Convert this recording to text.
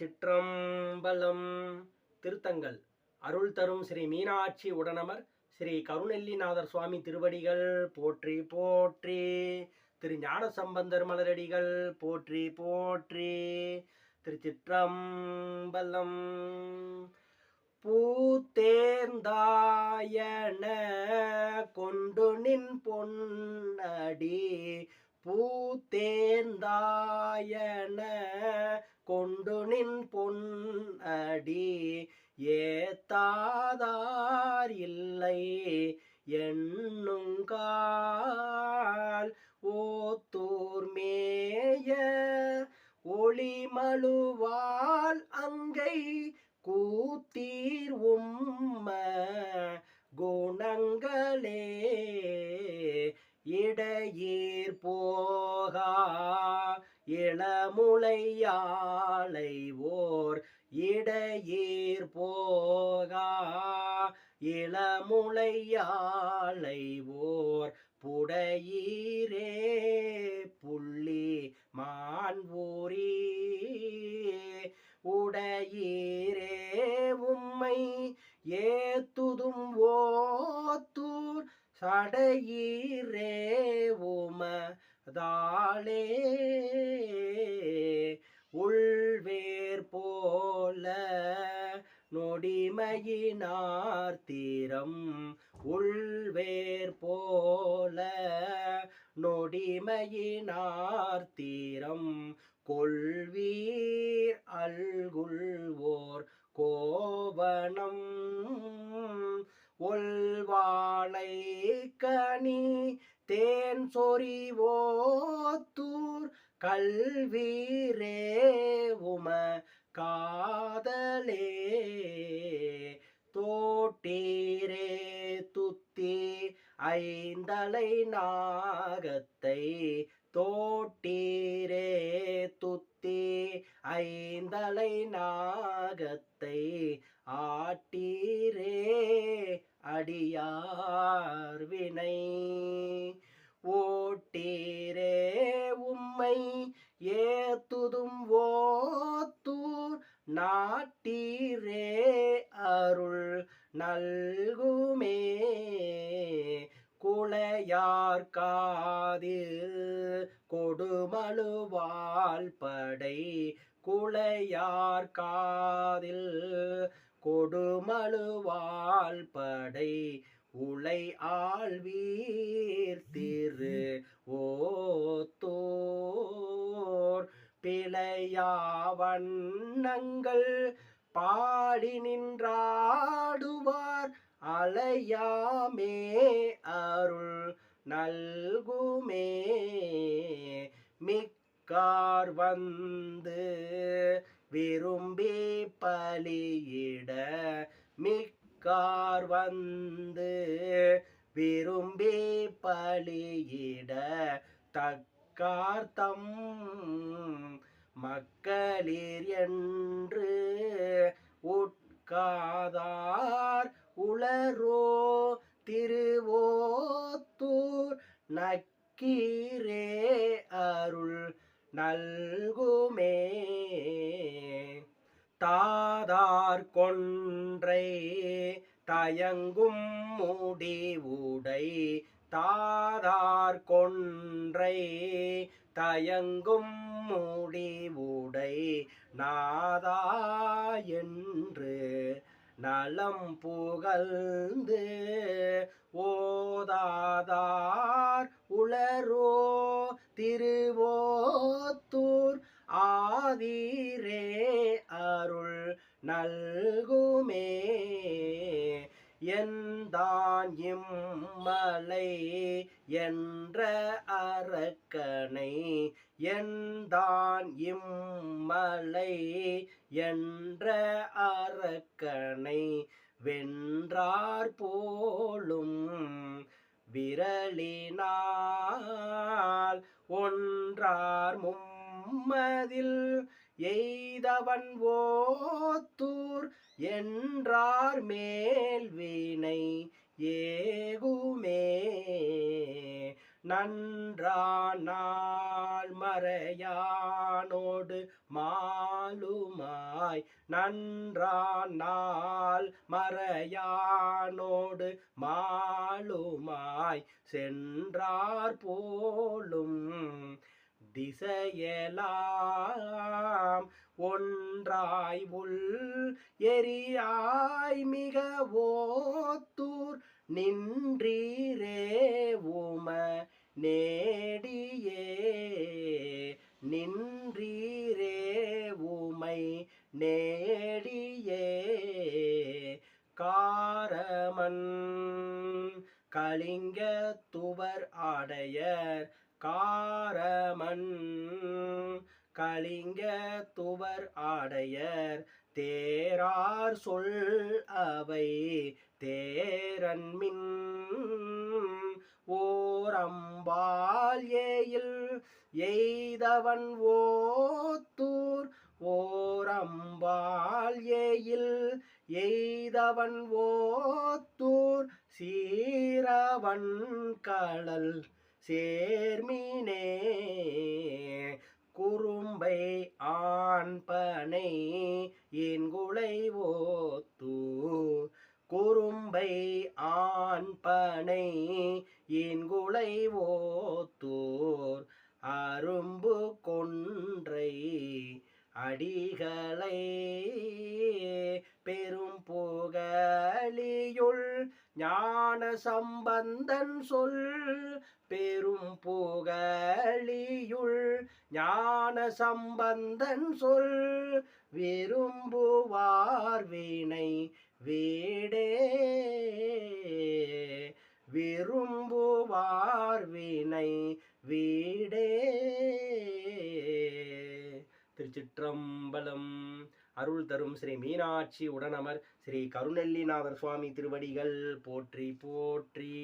திருச்சிற்றம்பலம். திருத்தங்கள். அருள் தரும் ஸ்ரீ மீனாட்சி உடனமர் ஸ்ரீ கருணெல்லிநாதர் சுவாமி திருவடிகள் போற்றி போற்றி. திரு ஞான சம்பந்தர் மலரடிகள் போற்றி போற்றி. திருச்சிற்றம்பலம். பூத்தேர்ந்தாயன கொண்டு நின் பொன்னடி. பூத்தேர்ந்தாயன கொண்டு நின் பொன்னடி ஏத்தாதார் இல்லை எண்ணுங்கால் ஓத்தூர் மேய ஒளிமழுவால் அங்கை கூத்தீர் உம்ம குணங்களே இடையீர் போகா இளமுலையாளை ஓர் இடையீர் போகா. இளமுலையாளை ஓர் புடையீரே. புள்ளி மான்வூரி உடையீரே உம்மை ஏத்துதும் ஓத்தூர் சடையீரே உம தாளே நொடிமையினார் தீரம் உள்வேர் போல நொடிமையினார் தீரம் கொள்வீர் அல்குள்வோர் கோவனம் ஒல்வாளை கனி தேன் சொறிவோத்தூர் கல்வீரே உம காதலே தோட்டீரே துத்தி ஐந்தலை நாகத்தை தோட்டீரே துத்தி ஐந்தலை நாகத்தை ஆட்டீரே அடியார் வினை. நாட்டீரே அருள் நல்குமே. குளையார் காதில் கொடுமழுவால் படை. குளையார் காதில் கொடுமழுவால் படை. உளை ஆழ்வீர் திரு ஓத்தோர். பிழையாவண்ணங்கள் பாடி நின்றாடுவார். அலையாமே அருள் நல்குமே. மிக்கார் வந்து விரும்பி பலியிட மிக்கார் வந்து விரும்பி பலியிட தக்கார்த்தம் மக்களீர் என்று உட்காதார் உளரோ திருவோத்தூர் நக்கீரே அருள் நல்குமே. தாதார் கொன்றை தயங்கும் முடிவுடை தாதார் கொன்றை தயங்கும் முடிவுடை நாதா என்று நலம் புகழ்ந்து ஓதாதார் உளரோ திருவோத்தூர் ஆதீரே அருள் நல்குமே. எந்தான் இம்மலை என்ற அரக்கனை எந்தான் இம்மலை என்ற அரக்கனை வென்றார் போலும் விரலினால் ஒன்றார் மும்மதில் எய்தவன் ஓத்தூர் என்றார் மேல் வினை ஏகுமே. நன்றானால் மறையானோடு மாலுமாய். நன்றானால் மறையானோடு மாலுமாய். சென்றார் போலும் திசையலாம் ஒன்றாய் உள் எரியாய் மிக ஓத்தூர் நின்றீரே உம நேடியே. நின்றீரே உமை நேடியே. காரமன் கலிங்க துவர் ஆடையர் காரமன். கலிங்க துவர் ஆடையர் தேரார் சொல் அவை தேரன்மின். ஓரம்பால் ஏயில் எய்தவன் ஓத்தூர். ஓரம்பால் ஏயில் எய்தவன் ஓத்தூர். சீரவன் கடல் சேர்மினே. குறும்பை ஆண்பனை என்குலை ஓத்து. குறும்பை ஆண்பனை என்குலை ஓத்தூர். அரும்பு கொன்றை அடிகளை. பெரும் புகழியுள் ஞான சம்பந்தன் சொல். ஞான சம்பந்தன் சொல் விரும்புவார் வீணை வீடே. விரும்புவார் வீணை வீடே. திருச்சிற்றம்பலம் அருள் தரும் ஸ்ரீ மீனாட்சி உடனமர் ஸ்ரீ கருணெல்லிநாதர் சுவாமி திருவடிகள் போற்றி போற்றி.